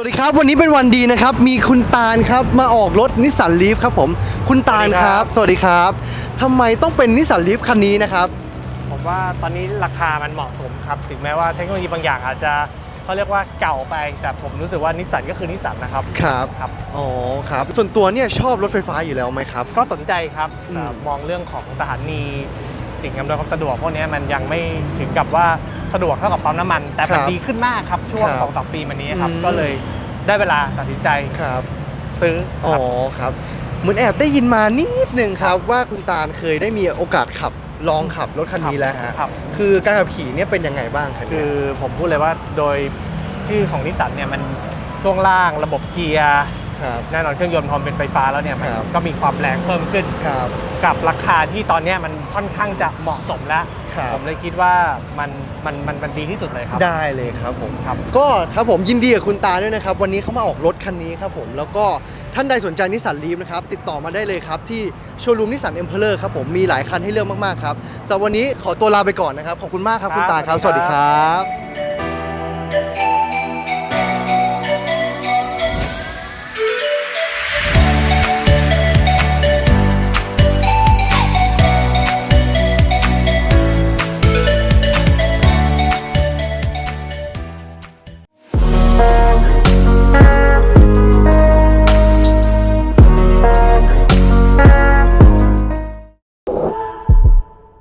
สวัสดีครับวันนี้เป็นวันดีนะครับ มีคุณตาลครับมาออกรถนิสสันลีฟครับผมคุณตาลครับ สวัสดีครับทำไมต้องเป็นนิสสันลีฟคันนี้นะครับ ผมว่าตอนนี้ราคามันเหมาะสมครับ ถึงแม้ว่าเทคโนโลยีบางอย่างอาจจะเขาเรียกว่าเก่าไป แต่ผมรู้สึกว่านิสสันก็คือนิสสันนะครับ ครับ ครับ อ๋อ ครับ ส่วนตัวเนี่ยชอบรถไฟฟ้าอยู่แล้วไหมครับ ก็สนใจครับอืมแต่มองเรื่องของสถานีสิ่งอำนวยความสะดวกพวกนี้มันยังไม่ถึงกับว่าสะดวกเท่ากับปั๊มน้ำมัน แต่มันดีขึ้นมากครับช่วงครับสองสามปีมานี้ครับ อืม ก็เลย ได้เวลาตัดสินใจครับซื้ออ๋อครับครับ เหมือนแอบได้ยินมานิดหนึ่งครับ ว่าคุณตาลเคยได้มีโอกาสขับลองขับรถคันนี้แล้วฮะครับ คือการขับขี่เนี่ยเป็นยังไงบ้างคันคืนี้อผมพูดเลยว่าโดยชื่อของนิสสันเนี่ยมันช่วงล่างระบบเกียร์ครับ แน่นอนเครื่องยนต์พอมันเป็นไฟฟ้าแล้วเนี่ยมันครับ ก็มีความแรงเพิ่มขึ้น ครับ กับราคาที่ตอนเนี้ยมันค่อนข้างจะเหมาะสมแล้ว ครับ ผมเลยคิดว่ามันมันมันมันดีที่สุดเลยครับ ได้เลยครับผมครับ ก็ครับผมยินดีกับคุณตาด้วยนะครับ วันนี้เขามาออกรถคันนี้ครับผมแล้วก็ท่านใดสนใจนิสสันลีฟนะครับติดต่อมาได้เลยครับ ที่โชว์รูมนิสสันเอ็มเพลอร์ครับผมมีหลายคันให้เลือกมากๆครับสำหรับวันนี้ขอตัวลาไปก่อนนะครับ ขอบคุณมากครับคุณตาครับ สวัสดีครับ